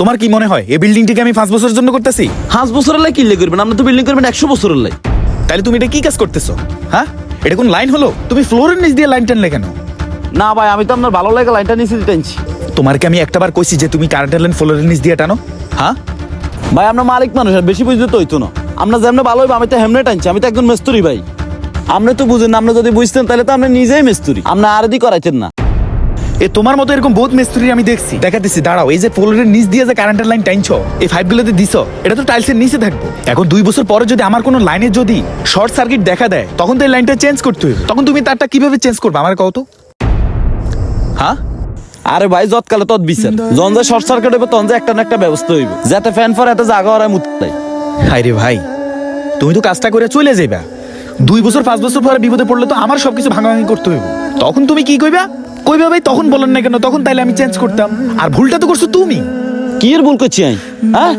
তোমার কি মনে হয় এই বিল্ডিংটিকে আমি পাঁচ বছরের জন্য করতেছি? পাঁচ বছরের লাই কিনলে করবেন? আপনি তো বিল্ডিং করবেন একশো বছরের লাই। তাহলে তুমি এটা কি কাজ করতেছো? হ্যাঁ? এটা কোন লাইন হলো? তুমি ফ্লোরের নিচ দিয়ে লাইন টানলে কেন? না ভাই আমি তো আপনার ভালো লাগে লাইনটা নিচে টানছি। তোমারকে আমি একটাবার কইছি যে তুমি কারেন্টের লাইন ফ্লোরের নিচ দিয়ে টানো? হ্যাঁ? ভাই আমরা মালিক মানুষ আর বেশি বুঝতে তো হইতো না। আমরা যেমন ভালো হইব আমি তো হেমনে টানছি আমি তো একজন মেস্তুরি ভাই। আপনি তো বুঝেন না, আপনি যদি বুঝতেন তাহলে তো আপনি নিজেই মেস্তুরি। আপনি আর দি করাইতেন না। এ তোমার মতো এরকম বহুত মিস্ত্রি আমি দেখছি। দেখাতেছি দাঁড়াও এই যে ফ্লোরের নিচ দিয়ে যে কারেন্টের লাইন টাইনছো এই পাইপ গুলোতে দিছো এটা তো টাইলসের নিচে থাকব। এখন দুই বছর পরে যদি আমার কোনো লাইনে যদি শর্ট সার্কিট দেখা দেয় তখন তো এই লাইনটা চেঞ্জ করতে হবে তখন তুমি তারটা কীভাবে চেঞ্জ করবে আমার কও তো? হ্যাঁ? আরে ভাই যৎকালে তৎ বিচার। যখন যে শর্ট সার্কিট হইব তখন যে একটা না একটা ব্যবস্থা হইব। যাতে ফ্যান ফর এত জায়গা ওরা মুতাই হাই রে ভাই তুমি তো কাজটা করে চলে যাইবা। দুই বছর পাঁচ বছর পরে বিপদে পড়লে তো আমার সবকিছু ভাঙাভাঙি করতে হইব। তখন তুমি কি কইবা? কইবা ভাই তখন বলেন না কেন তখন তাইলে আমি চেঞ্জ করতাম। আর ভুলটা তো করছ তুমি। কি এর ভুল করছি আমি? হ্যাঁ?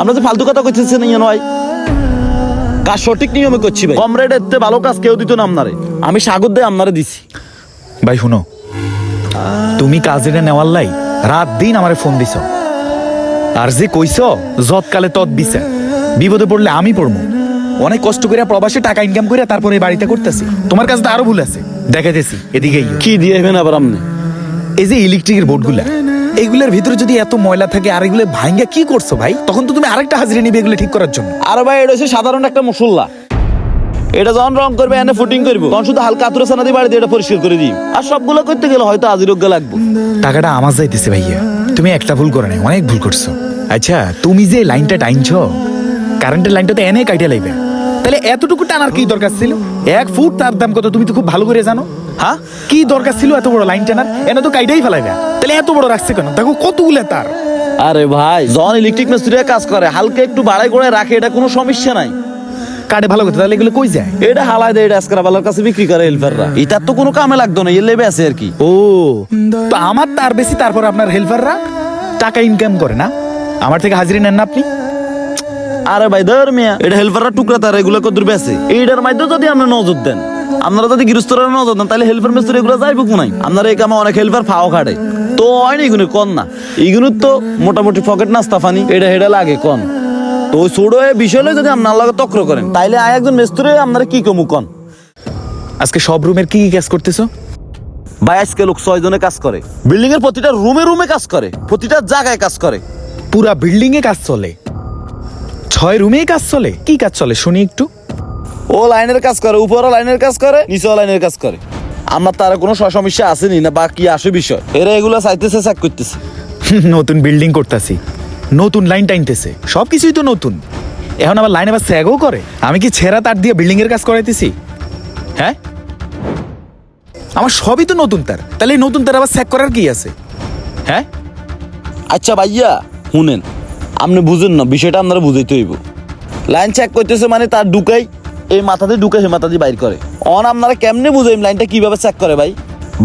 আমরা যে ফালতু কথা কইতেছি না ইয়ে নয়। কাজ সঠিক নিয়মে করছি ভাই? কমরেড এতে ভালো কাজ কেউ দিত না আপনারে। আমি সাগর দিয়ে আপনারে দিছি। ভাই শুনো। তুমি কাজের নেওয়ার লাই রাত দিন আমারে ফোন দিছ। আর যে কইছ যৎকালে তৎ বিছে বিপদে পড়লে আমি পড়ব অনেক কষ্ট করে প্রবাসে টাকা ইনকাম করে তারপরে এই বাড়িটা করতেছি। তোমার কাছে তো আরও ভুল আছে। দেখাইতেছি এদিকেই কি দিয়ে হবেন আবার আপনি এই যে ইলেকট্রিকের বোর্ডগুলা এইগুলোর ভিতরে যদি এত ময়লা থাকে আর এগুলো ভাঙ্গা কি করছ ভাই? তখন তো তুমি আরেকটা হাজিরা নিবে এগুলো ঠিক করার জন্য। আর ভাই এটা হচ্ছে সাধারণ একটা মশলা। এটা যখন রং করবে এনে ফুটিং করব। তখন শুধু হালকা আতুরা সানা দিয়ে বাড়ি দিয়ে এটা পরিষ্কার করে দিই। আর সবগুলো করতে গেলে হয়তো আজিরোগ্য লাগবে। টাকাটা আমার যাইতেছে ভাইয়া। তুমি একটা ভুল করে নাই অনেক ভুল করছ। আচ্ছা তুমি যে লাইনটা টাইনছো কারেন্টের লাইনটা তো এনে কাইটে লাইবে। তাহলে এতটুকু টানার কি দরকার ছিল? এক ফুট তার দাম কত? তুমি তো খুব ভালো করে জানো। হ্যাঁ? কি দরকার ছিল এত বড় লাইন টানার? এনে তো কাইটাই ফেলাইবে তাহলে এত বড় রাখছে কেন? দেখো কতগুলো তার। আরে ভাই যখন ইলেকট্রিক মিস্ত্রিরা কাজ করে হালকা একটু বাড়াই করে রাখে এটা কোনো সমস্যা নাই। কাটে ভালো করতে তাহলে এগুলো কই যায়? এটা হালাই দেয় এটা আজকাল ভালোর কাছে বিক্রি করে হেল্পাররা এটার তো কোনো কামে লাগতো না এর লেবে আছে আর কি। ও তো আমার তার বেশি তারপর আপনার হেল্পাররা টাকা ইনকাম করে না? আমার থেকে হাজিরি নেন না আপনি? আরে ভাই ধর মিয়া। এটা হেল্পাররা টুকরা তার এগুলো কত বেছে এইটার মাধ্যমে যদি আপনি নজর দেন আপনারা যদি গৃহস্থরা নজর দেন তাহলে হেল্পার মিস্ত্রি এগুলো যাইব কোনাই আপনারা এই কামে অনেক হেল্পার ফাও খাটে। তো হয়নি এগুলো কন না। এইগুলো তো মোটামুটি পকেট নাস্তা ফানি। এটা হেডা লাগে কন। তো ওই ছোট বিষয় যদি আপনার লগে তক্র করেন তাইলে আয় একজন মিস্ত্রি আপনারা কি কমু কন? আজকে সব রুমের কি কি কাজ করতেছো? ভাই আজকে লোক ছয় জনে কাজ করে। বিল্ডিং এর প্রতিটা রুমে রুমে কাজ করে প্রতিটা জায়গায় কাজ করে। পুরা বিল্ডিং এ কাজ চলে। ছয় রুমেই কাজ চলে। কি কাজ চলে? শুনি একটু। ও লাইনের কাজ করে উপরও লাইনের কাজ করে নিচেও লাইনের কাজ করে। আমার তার কোনো সমস্যা আসেনি না বা কি আসে বিষয়। এরা এগুলো চাইতেছে চেক করতেছে। নতুন বিল্ডিং করতেছি। নতুন লাইন টাইনতেছে সব কিছুই তো নতুন। এখন আবার লাইন আবার স্যাগও করে। আমি কি ছেঁড়া তার দিয়ে বিল্ডিং এর কাজ করাইতেছি? হ্যাঁ? আমার সবই তো নতুন তার। তাহলে নতুন তার আবার স্যাগ করার কি আছে? হ্যাঁ? আচ্ছা ভাইয়া শুনেন। আপনি বুঝেন না, বিষয়টা আপনারা বুঝাইতে হইব। লাইন চেক করতেছে মানে তার ঢুকাই, এই মাথাতে ঢুকে মাথা দিয়ে বাইর করে। অন, আপনারা কেমনে বুঝেন লাইনটা কীভাবে চেক করে ভাই?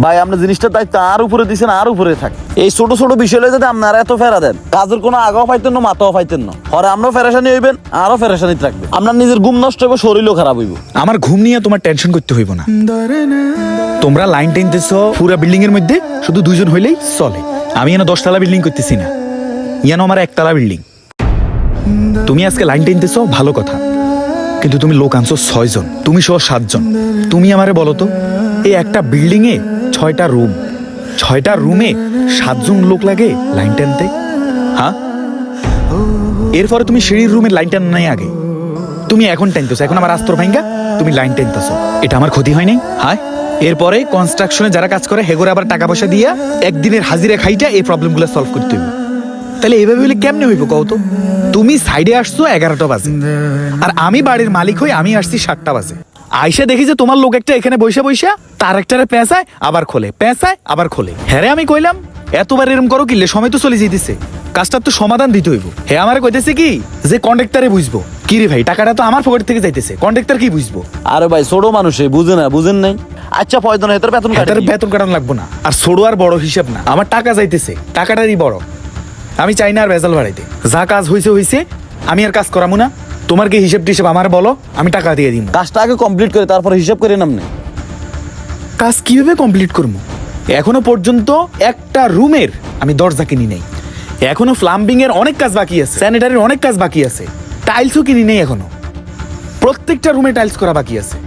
ভাই আপনার জিনিসটা দায়িত্ব আর উপরে দিচ্ছেন আর উপরে থাক। এই ছোট ছোট বিষয়ে যদি আপনারা এত ফেরা দেন, কাজের কোনো আগাও পাইতেন না, মাথাও পাইতেন না। হরে আমরাও ফেরাসানি হইবেন, আরও ফেরাসানি থাকবে আপনার নিজের ঘুম নষ্ট হবে শরীরও খারাপ হইব। আমার ঘুম নিয়ে তোমার টেনশন করতে হইব না। তোমরা লাইন টাইনতেছ পুরা বিল্ডিং এর মধ্যে, শুধু দুইজন হইলেই চলে। আমি এনে দশতলা বিল্ডিং করতেছি না। ইয়ানো আমার একতলা বিল্ডিং তুমি আজকে লাইন টাইনতেছ ভালো কথা। কিন্তু তুমি লোক আনছো ছয়জন। তুমি সহ সাতজন। তুমি আমারে বলো তো, এই একটা বিল্ডিং এ ছয়টা রুম, ছয়টা রুমে সাতজন লোক লাগে লাইন টানতে? হ্যাঁ? এরপরে তুমি সিঁড়ির রুমের লাইন টান নাই আগে। তুমি এখন টানতেছো। এখন আমার আস্তর ভাঙ্গা, তুমি লাইন টানতেছো। এটা আমার ক্ষতি হয় নাই হায়! এরপরে কনস্ট্রাকশনে যারা কাজ করে, হেগোরে আবার টাকা পয়সা দিয়া একদিনের হাজিরা খাইটা এই প্রবলেমগুলো সলভ করতে হইব। তাহলে এভাবে হইলে কেমনে হইব কও তো? তুমি সাইডে আসছো এগারোটা বাজে। আর আমি বাড়ির মালিক হই আমি আসছি সাতটা বাজে। আইসা দেখি যে তোমার লোক একটা এখানে বৈশা বৈশা তার একটারে পেঁচায় আবার খোলে। পেঁচায় আবার খোলে। হ্যাঁ আমি কইলাম এতবার এরম করো কিলে সময় তো চলে যেতেছে কাজটার তো সমাধান দিতে হইব। হে আমারে কইতেছে কি যে কন্ডাক্টরে বুঝব। কি রে ভাই টাকাটা তো আমার পকেট থেকে যাইতেছে। কন্ডাক্টর কি বুঝব? আরে ভাই ছোট মানুষে বুঝে না বুঝেন নাই। আচ্ছা পয়দন হেতার বেতন কাটে। এটার কি? বেতন কাটানো লাগবো না। আর ছোট আর বড় হিসাব না। আমার টাকা যাইতেছে টাকাটারই বড়। আমি চাই না আর ভেজাল বাড়াইতে। যা কাজ হইছে হইছে আমি আর কাজ করামু না। তোমার কি হিসেব টিসেব আমার বলো আমি টাকা দিয়ে দিব কাজটা আগে কমপ্লিট করে তারপর হিসেব করে নামনে। কাজ কীভাবে কমপ্লিট করব এখনও পর্যন্ত একটা রুমের আমি দরজা কিনি নাই। এখনও প্লাম্বিং এর অনেক কাজ বাকি আছে স্যানিটারির অনেক কাজ বাকি আছে। টাইলসও কিনি নেই এখনও। প্রত্যেকটা রুমে টাইলস করা বাকি আছে।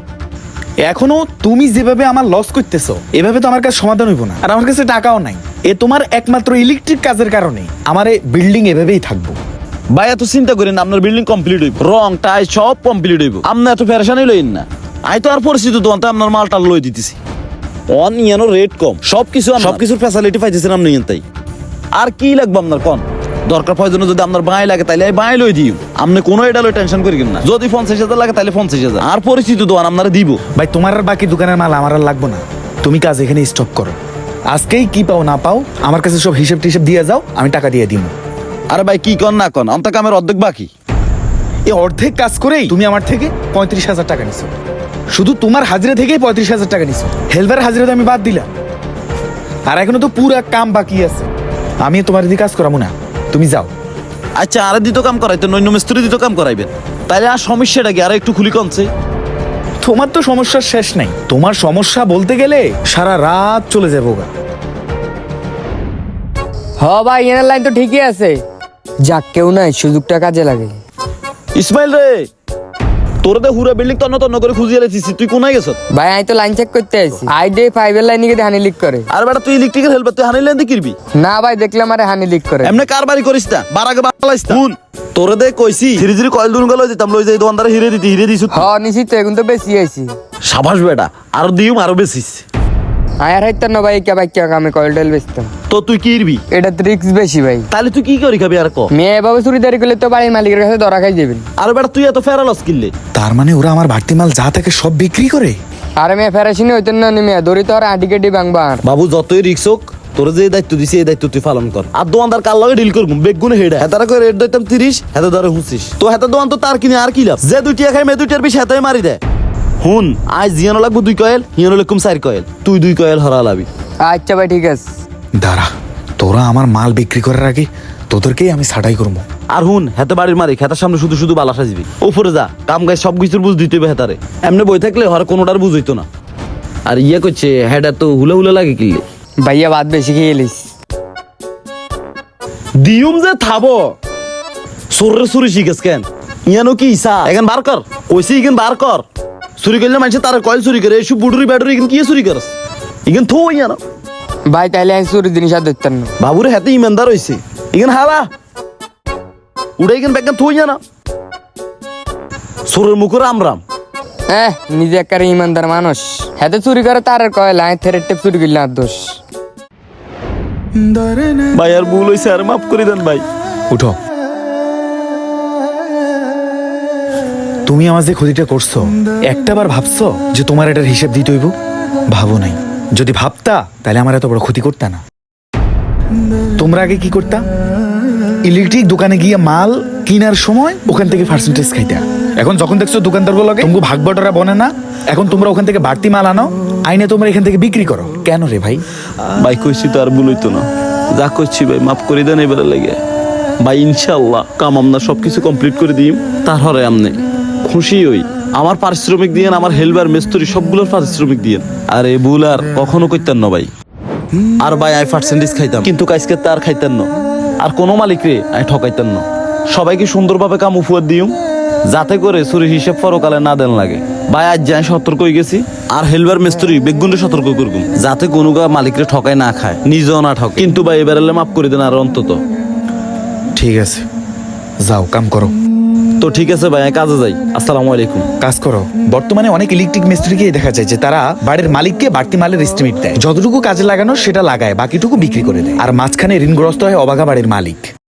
এখনও তুমি যেভাবে আমার লস করতেছো এভাবে তো আমার কাছে সমাধান হইব না। আর আমার কাছে টাকাও নাই। এ তোমার একমাত্র ইলেকট্রিক কাজের কারণে আমার বিল্ডিং এভাবেই থাকব। ভাই এত চিন্তা করেন আপনার বিল্ডিং কমপ্লিট হইব। রং টাই সব কমপ্লিট হইব। আপনি এত ফেরেশানি লইন না। আই তো আর পরিস্থিতি দোকান আপনার মালটা লই দিতেছি। অন ইয়ানো রেট কম। সব কিছু সব কিছুর ফ্যাসিলিটি পাইতেছেন আপনি ইয়ান তাই। আর কি লাগবে আপনার কোন? দরকার প্রয়োজনে যদি আপনার বাঁই লাগে তাহলে আমি বাঁই লই দিই আপনি কোনো এটা লই টেনশন করি না। যদি পঞ্চাশ হাজার লাগে তাহলে পঞ্চাশ হাজার। আর পরিস্থিতি দোকান আপনারা দিব। ভাই তোমার আর বাকি দোকানের মাল আমার আর লাগবো না। তুমি কাজ এখানে স্টপ করো। আজকেই কি পাও না পাও আমার কাছে সব হিসেব টিসেব দিয়ে যাও আমি টাকা দিয়ে দিব আরে ভাই কি কর না কন অন্ত কামের অর্ধেক বাকি। এই অর্ধেক কাজ করেই তুমি আমার থেকে পঁয়ত্রিশ হাজার টাকা নিছো। শুধু তোমার হাজিরা থেকেই পঁয়ত্রিশ হাজার টাকা নিছো। হেলপার হাজিরা তো আমি বাদ দিলাম। আর এখনও তো পুরো কাম বাকি আছে। আমি তোমার দিকে কাজ করাবো না। তুমি যাও। আচ্ছা আর দিত কাম করাইতে নৈন্য মিস্ত্রি দিত কাম করাইবেন। তাহলে আর সমস্যাটা কি? আর একটু খুলি কমছে তোমার তো সমস্যার শেষ নাই। তোমার সমস্যা বলতে গেলে সারা রাত চলে যাব গা হ ভাই এনার লাইন তো ঠিকই আছে। যাক কেউ নাই সুযোগটা কাজে লাগে। ইসমাইল রে! তোর দে হুরা বিল্ডিং তন্ন তন্ন করে খুঁজিয়ে লেছিস তুই কোনায় গেছ? ভাই আমি তো লাইন চেক করতে আইছি। আই ডে ফাইভের লাইনে গিয়ে হানি লিক করে। আর বেটা তুই ইলেকট্রিকের হেল্পার তুই হানি লেন কিরবি? না ভাই দেখলাম আরে হানি লিক করে। এমনি কার বাড়ি করিস না বারাকে বাড়াইস না শুন। তোরে দে কইছি ধীরে ধীরে কয়েল দুন গেল যেতাম লই যাই দোকানদারে হিরে দিতি হিরে দিছু হ নিছি তো এখন তো বেশি আইছি। সাবাস বেটা আরও দিউম আরও বেশিস। আয়ার হাইতার না ভাই কে ভাই কে আমি কয়েল বেচতাম। তো তুই কি ইরবি এটা তো রিক্স বেশি ভাই। তাহলে তুই কি করি খাবি আর ক? মেয়ে এভাবে চুরিদারি করলে তো বাড়ির মালিকের কাছে ধরা খাই যাবেন আর বেটা তুই এত ফেরালস কিনলে? তার মানে ওরা আমার বাড়তি মাল যা থাকে সব বিক্রি করে? আর মেয়ে ফেরাসিনি হইতেন না নি মেয়ে দড়ি তো আর আটি কেটি বাংবা আর। বাবু যতই রিক্স হোক তোর যে দায়িত্ব দিছি এই দায়িত্ব তুই পালন কর। আর দোকানদার কার লগে ডিল করব? বেগুনে হেডা। হেতারা করে রেট দিতাম তিরিশ হেতা ধরে হুঁচিস তো হেতা দোকান তো তার কিনে আর কি লাভ? যে দুইটিয়া খাই মে দুইটার বেশি হেতাই মারি দেয়। হুন আজ জিয়ানো লাগবো দুই কয়েল হিয়ানো লাগকুম চার কয়েল। তুই দুই কয়েল হরা লাবি। আচ্ছা ভাই ঠিক আছে। দাঁড়া তোরা আমার মাল বিক্রি করার আগে তোদেরকেই আমি ছাটাই করব। আর হুন হেতে বাড়ির মারি হেতার সামনে শুধু শুধু বালা সাজবি। উপরে যা কাম গায়ে সব কিছুর বুঝ দিতে হবে হেতারে। এমনি বই থাকলে হর কোনোটার বুঝ হইতো না। আর ইয়ে করছে হেডা তো হুলা হুলা লাগে কিনলে ভাইয়া বাদ বেশি খেয়ে এলিস। দিউম যে থাবো। সোরে সুরি শিখেস কেন? ইয়ানো কি ইসা? এখন বার কর। কইছি ইগেন বার কর। চুরি করলে মানুষ তার কয়েল চুরি করে? এসব বুডুরি ব্যাডুরি ইগেন কি চুরি করস ইগেন থো ইয়ানো ভাই তাইলে আমি চুরি জিনিস আর ধরতেন না। বাবুরে হাতে ইমানদার হইছে। ইগেন হালা। উড়ে থো সোরের মুখ রাম রাম। হ্যাঁ নিজে একারে ইমানদার মানুষ। হাতে চুরি করে তার কয় লাইন থেরের টেপ চুরি করলে আর দোষ। ভাই আর ভুল হইছে আর মাফ করে দেন ভাই। উঠো। তুমি আমার যে ক্ষতিটা করছ, একটাবার ভাবছ যে তোমার এটার হিসেব দিতে হইব? ভাবো নাই। যদি ভাবতা, তাহলে আমার এত বড় ক্ষতি করতা না। তোমরা আগে কি করতা? ইলেকট্রিক দোকানে গিয়ে মাল কিনার সময় ওখান থেকে পার্সেন্টেজ খাইতা। এখন যখন দেখছ দোকানদারগুলো তোমাকে ভাগ বটরা বনে না, এখন তোমরা ওখান থেকে বাড়তি মাল আনো, আইনে তোমরা এখান থেকে বিক্রি করো। কেন রে ভাই? ভাই, কইছি তো আর ভুল হইতো না। যা করছি ভাই, মাফ করে দেন এবারে লেগে। ভাই ইনশাল্লাহ কাম আমরা সবকিছু কমপ্লিট করে দিই তার হরে আমনে খুশি হই। আমার পারিশ্রমিক দিয়েন, আমার হেলবার মেস্তরি, সবগুলোর পারিশ্রমিক দিয়েন। আর এ ভুল আর কখনো করতেন না ভাই। আর ভাই, আই পার্সেন্টেজ খাইতাম। কিন্তু কাজকে তার খাইতেন না। আর কোনো মালিক রে, আই ঠকাইতেন না। সবাইকে সুন্দরভাবে কাম উপহার দিও যাতে করে চুরি হিসেব পরকালে না দেন লাগে। ভাই, আজ যাই সতর্ক হয়ে গেছি। আর হেলবার মিস্ত্রি, বেগুনরে সতর্ক করব যাতে কোনো মালিকরে ঠকায় না খায়। নিজেও না ঠকে। কিন্তু ভাই, এবার মাফ করে দেন আর অন্তত। ঠিক আছে। যাও, কাম করো। তো ঠিক আছে ভাই কাজে যাই। আসসালামু আলাইকুম। কাজ করো। বর্তমানে অনেক ইলেকট্রিক মিস্ত্রিকে দেখা যায় যে তারা বাড়ির মালিককে বাড়তি মালের এস্টিমেট দেয়। যতটুকু কাজে লাগানো সেটা লাগায়, বাকিটুকু বিক্রি করে দেয়। আর মাঝখানে ঋণগ্রস্ত হয় অবাগা বাড়ির মালিক।